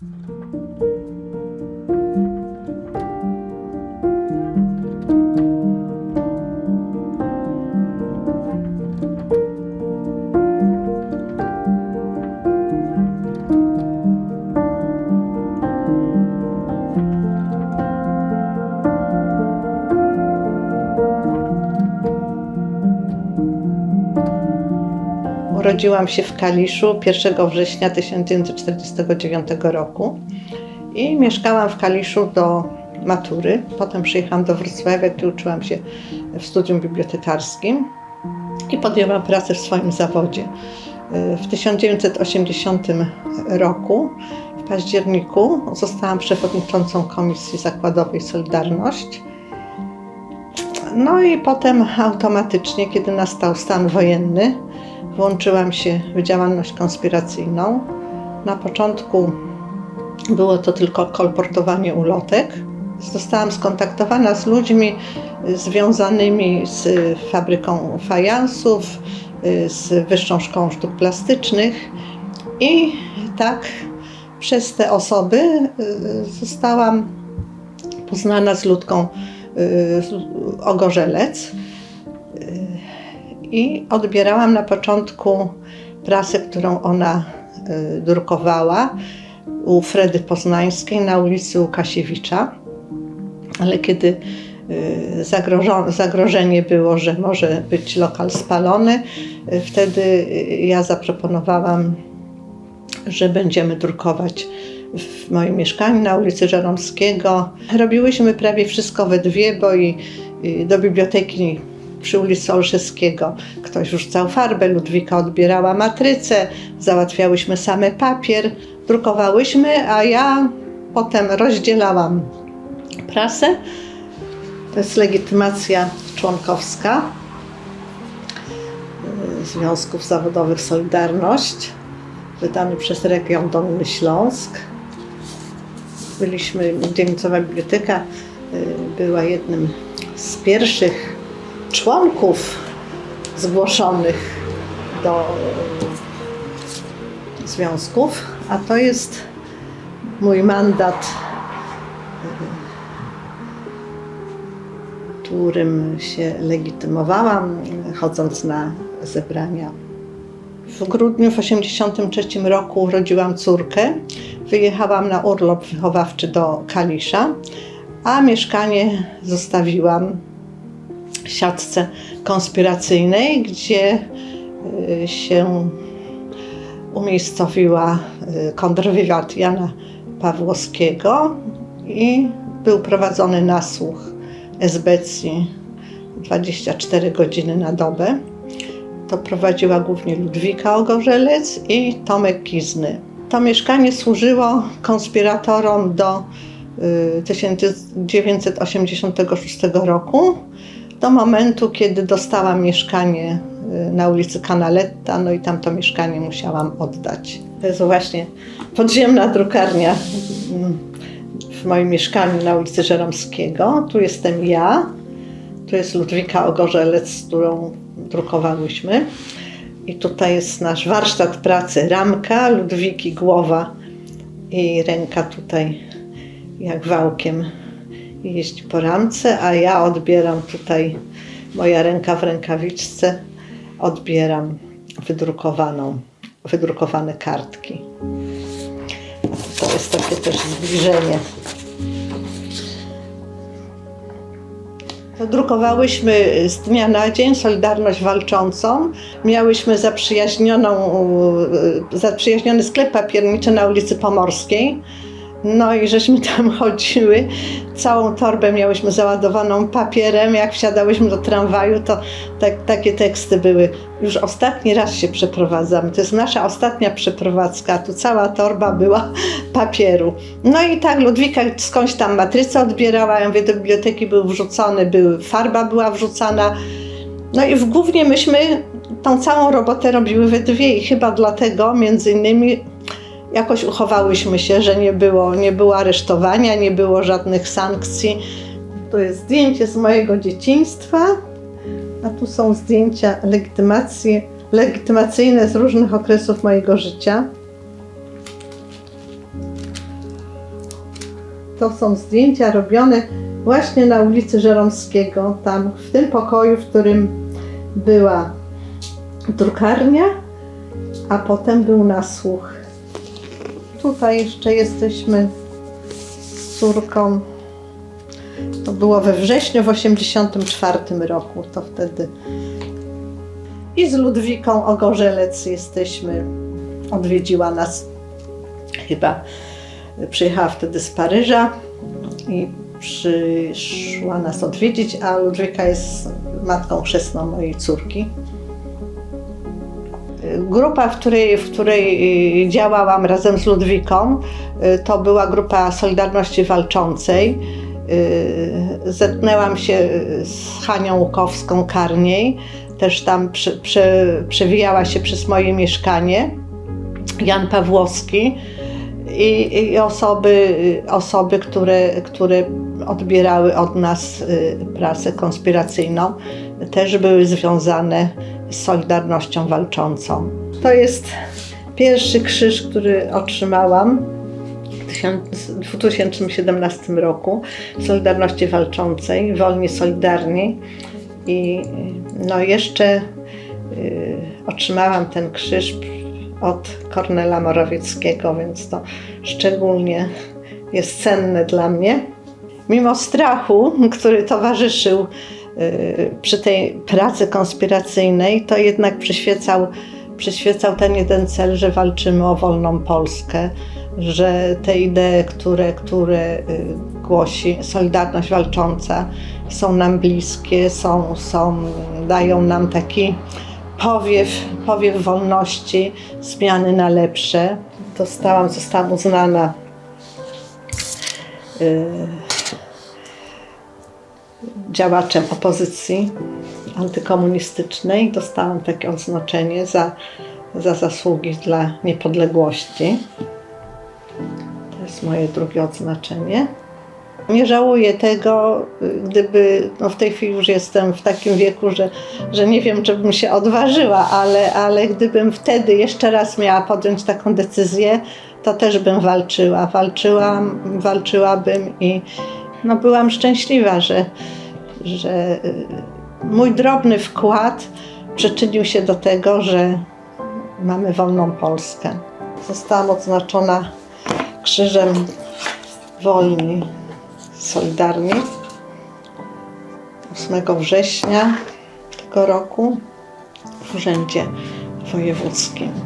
Thank you. Urodziłam się w Kaliszu 1 września 1949 roku i mieszkałam w Kaliszu do matury. Potem przyjechałam do Wrocławia, gdzie uczyłam się w studium bibliotekarskim i podjęłam pracę w swoim zawodzie. W 1980 roku, w październiku, zostałam przewodniczącą Komisji Zakładowej Solidarność. No i potem automatycznie, kiedy nastał stan wojenny, włączyłam się w działalność konspiracyjną. Na początku było to tylko kolportowanie ulotek. Zostałam skontaktowana z ludźmi związanymi z fabryką fajansów, z Wyższą Szkołą Sztuk Plastycznych i tak przez te osoby y, zostałam poznana z ludką y, Ogorzelec i odbierałam na początku prasę, którą ona y, drukowała u Fredy Poznańskiej na ulicy Łukasiewicza. Ale kiedy y, zagrożenie było, że może być lokal spalony, y, wtedy ja zaproponowałam, że będziemy drukować w moim mieszkaniu na ulicy Żeromskiego. Robiłyśmy prawie wszystko we dwie, bo i i do biblioteki przy ulicy Olszewskiego ktoś rzucał farbę, Ludwika odbierała matrycę, załatwiałyśmy same papier, drukowałyśmy, a ja potem rozdzielałam prasę. To jest legitymacja członkowska y, Związków Zawodowych Solidarność, wydany przez Region Dolny Śląsk. Byliśmy, Dzielnicowa Biblioteka y, była jednym z pierwszych członków zgłoszonych do związków, a to jest mój mandat, którym się legitymowałam, chodząc na zebrania. W grudniu w 1983 roku urodziłam córkę. Wyjechałam na urlop wychowawczy do Kalisza, a mieszkanie zostawiłam siatce konspiracyjnej, gdzie y, się umiejscowiła y, kontrwywiad Jana Pawłowskiego i był prowadzony nasłuch SBC 24 godziny na dobę. To prowadziła głównie Ludwika Ogorzelec i Tomek Kizny. To mieszkanie służyło konspiratorom do y, 1986 roku, do momentu, kiedy dostałam mieszkanie y, na ulicy Canaletta, no i tam to mieszkanie musiałam oddać. To jest właśnie podziemna drukarnia mm, w moim mieszkaniu na ulicy Żeromskiego. Tu jestem ja, tu jest Ludwika Ogorzelec, z którą drukowałyśmy. I tutaj jest nasz warsztat pracy, ramka, Ludwiki głowa i ręka tutaj jak wałkiem jeździ po ramce, a ja odbieram tutaj, moja ręka w rękawiczce, odbieram wydrukowaną, wydrukowane kartki. To jest takie też zbliżenie. Drukowałyśmy z dnia na dzień Solidarność Walczącą. Miałyśmy zaprzyjaźnioną, zaprzyjaźniony sklep papierniczy na ulicy Pomorskiej. No i żeśmy tam chodziły, całą torbę miałyśmy załadowaną papierem, jak wsiadałyśmy do tramwaju, to tak, takie teksty były. Już ostatni raz się przeprowadzamy, to jest nasza ostatnia przeprowadzka, tu cała torba była papieru. No i tak Ludwika skądś tam matrycę odbierała, ja mówię, do biblioteki był wrzucony, był, farba była wrzucana. No i w głównie myśmy tą całą robotę robiły we dwie i chyba dlatego między innymi jakoś uchowałyśmy się, że nie było, nie było aresztowania, nie było żadnych sankcji. To jest zdjęcie z mojego dzieciństwa, a tu są zdjęcia legitymacji, legitymacyjne z różnych okresów mojego życia. To są zdjęcia robione właśnie na ulicy Żeromskiego, tam w tym pokoju, w którym była drukarnia, a potem był nasłuch. Tutaj jeszcze jesteśmy z córką. To było we wrześniu w 1984 roku, to wtedy. I z Ludwiką Ogorzelec jesteśmy. Odwiedziła nas chyba, przyjechała wtedy z Paryża i przyszła nas odwiedzić, a Ludwika jest matką chrzestną mojej córki. Grupa, w której, w której y, działałam razem z Ludwiką, y, to była grupa Solidarności Walczącej. Y, Zetknęłam się z Hanią Łukowską Karniej, też tam prze, prze, przewijała się przez moje mieszkanie. Jan Pawłowski i, i osoby, osoby które, które odbierały od nas prasę konspiracyjną, też były związane z Solidarnością Walczącą. To jest pierwszy krzyż, który otrzymałam w 2017 roku Solidarności Walczącej, Wolni Solidarni. I no jeszcze y, otrzymałam ten krzyż od Kornela Morawieckiego, więc to szczególnie jest cenne dla mnie. Mimo strachu, który towarzyszył przy tej pracy konspiracyjnej, to jednak przyświecał, przyświecał ten jeden cel, że walczymy o wolną Polskę, że te idee, które, które y, głosi Solidarność Walcząca, są nam bliskie, są, są, dają nam taki powiew, powiew wolności, zmiany na lepsze. Dostałam, zostałam uznana y, działaczem opozycji antykomunistycznej. Dostałam takie odznaczenie za, za zasługi dla niepodległości. To jest moje drugie odznaczenie. Nie żałuję tego, gdyby no w tej chwili już jestem w takim wieku, że, że nie wiem, czy bym się odważyła, ale, ale gdybym wtedy jeszcze raz miała podjąć taką decyzję, to też bym walczyła. Walczyłam, walczyłabym i no byłam szczęśliwa, że, że y, mój drobny wkład przyczynił się do tego, że mamy wolną Polskę. Zostałam odznaczona krzyżem wolni Solidarni 8 września tego roku w Urzędzie Wojewódzkim.